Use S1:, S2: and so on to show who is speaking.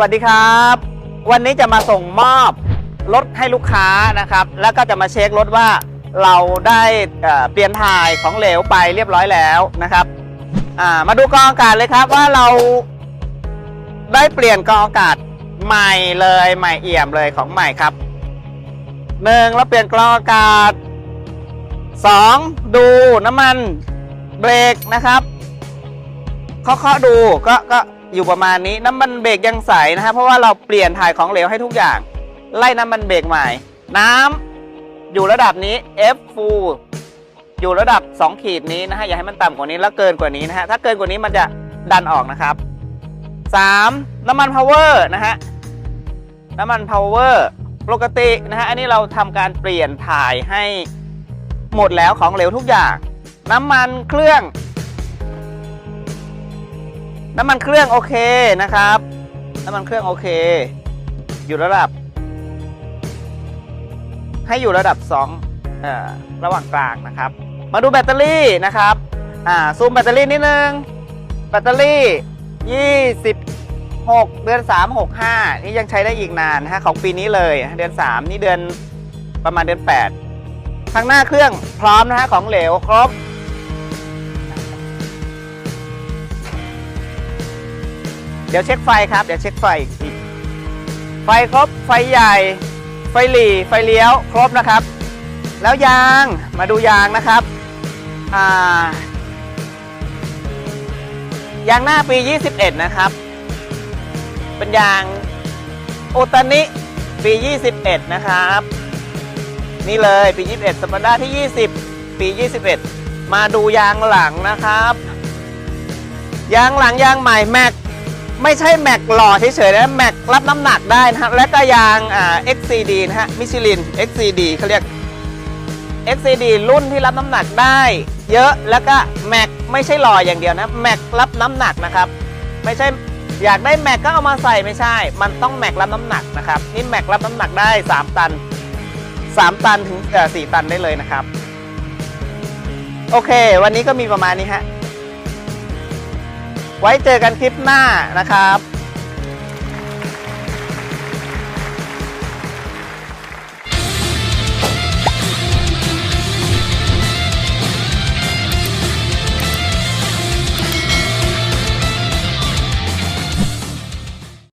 S1: วัสดีครับ วันนี้จะมาส่งมอบรถให้ลูกค้านะครับ แล้วก็จะมาเช็ครถว่าเราได้เเปลี่ยนถ่ายของเหลวไปเรียบร้อยแล้วนะครับมาดูกองอากาศเลยครับว่าเราได้เปลี่ยนกองอากาศใหม่เลยใหม่เอี่ยมเลยของใหม่ครับหนึ่งเราเปลี่ยนกรองอากาศสองดูน้ำมันเบรกนะครับเคาะๆดูก็ก็ อยู่ประมาณนี้น้ำมันเบรกยังใสนะครับเพราะว่าเราเปลี่ยนถ่ายของเหลวให้ทุกอย่าง ไล่น้ำมันเบรกใหม่ น้ำอยู่ระดับนี้ F full อยู่ระดับ 2 ขีดนี้นะฮะอย่าให้มันต่ำกว่านี้แล้วเกินกว่านี้นะฮะถ้าเกินกว่านี้มันจะดันออกนะครับ 3. น้ำมัน power นะฮะน้ำมัน power ปกตินะฮะอันนี้เราทำการเปลี่ยนถ่ายให้หมดแล้วของเหลวทุกอย่าง น้ำมันเครื่อง น้ำมันเครื่องโอเคนะครับ น้ำมันเครื่องโอเค อยู่ระดับ ให้อยู่ระดับ2เอ่อระหว่างกลางนะครับ มาดูแบตเตอรี่นะครับอ่าซูมแบตเตอรี่นิดนึงแบตเตอรี่ 26 เดือน 3 65 นี่ยังใช้ได้อีกนานนะฮะของปีนี้เลยเดือน 3 นี่เดือนประมาณเดือน 8 ข้างหน้าเครื่องพร้อมนะฮะของเหลวครบ ดี๋ยวเช็คไฟครับ เดี๋ยวเช็คไฟอีกทีไฟครบ ไฟใหญ่ ไฟหลีไฟเลี้ยว ครบนะครับ แล้วยาง มาดูยางนะครับ อ่ายางหน้าปี 21 นะครับ เป็นยางโอตานิปี 21 นะครับ นี่เลยปี 21สปาด้าที่ 20 ปี 21 มาดูยางหลังนะครับ ยางหลังยางใหม่แม็ก ไม่ใช่แม็กหล่อเฉยๆนะแม็กรับน้ำหนักได้นะครับและก็ยางอ่า XCD นะฮะมิชลิน XCD เขาเรียก XCD รุ่นที่รับน้ำหนักได้ เยอะแล้วก็แม็กไม่ใช่หล่ออย่างเดียวนะแม็กรับน้ำหนักนะครับ ไม่ใช่อยากได้แม็กก็เอามาใส่ไม่ใช่ มันต้องแม็กรับน้ำหนักนะครับนี่แม็กรับน้ำหนักได้ 3 ตัน 3 ตันถึงเอ่อ4ตันได้เลยนะครับ โอเค วันนี้ก็มีประมาณนี้ฮะ ไว้เจอกันคลิปหน้านะครับ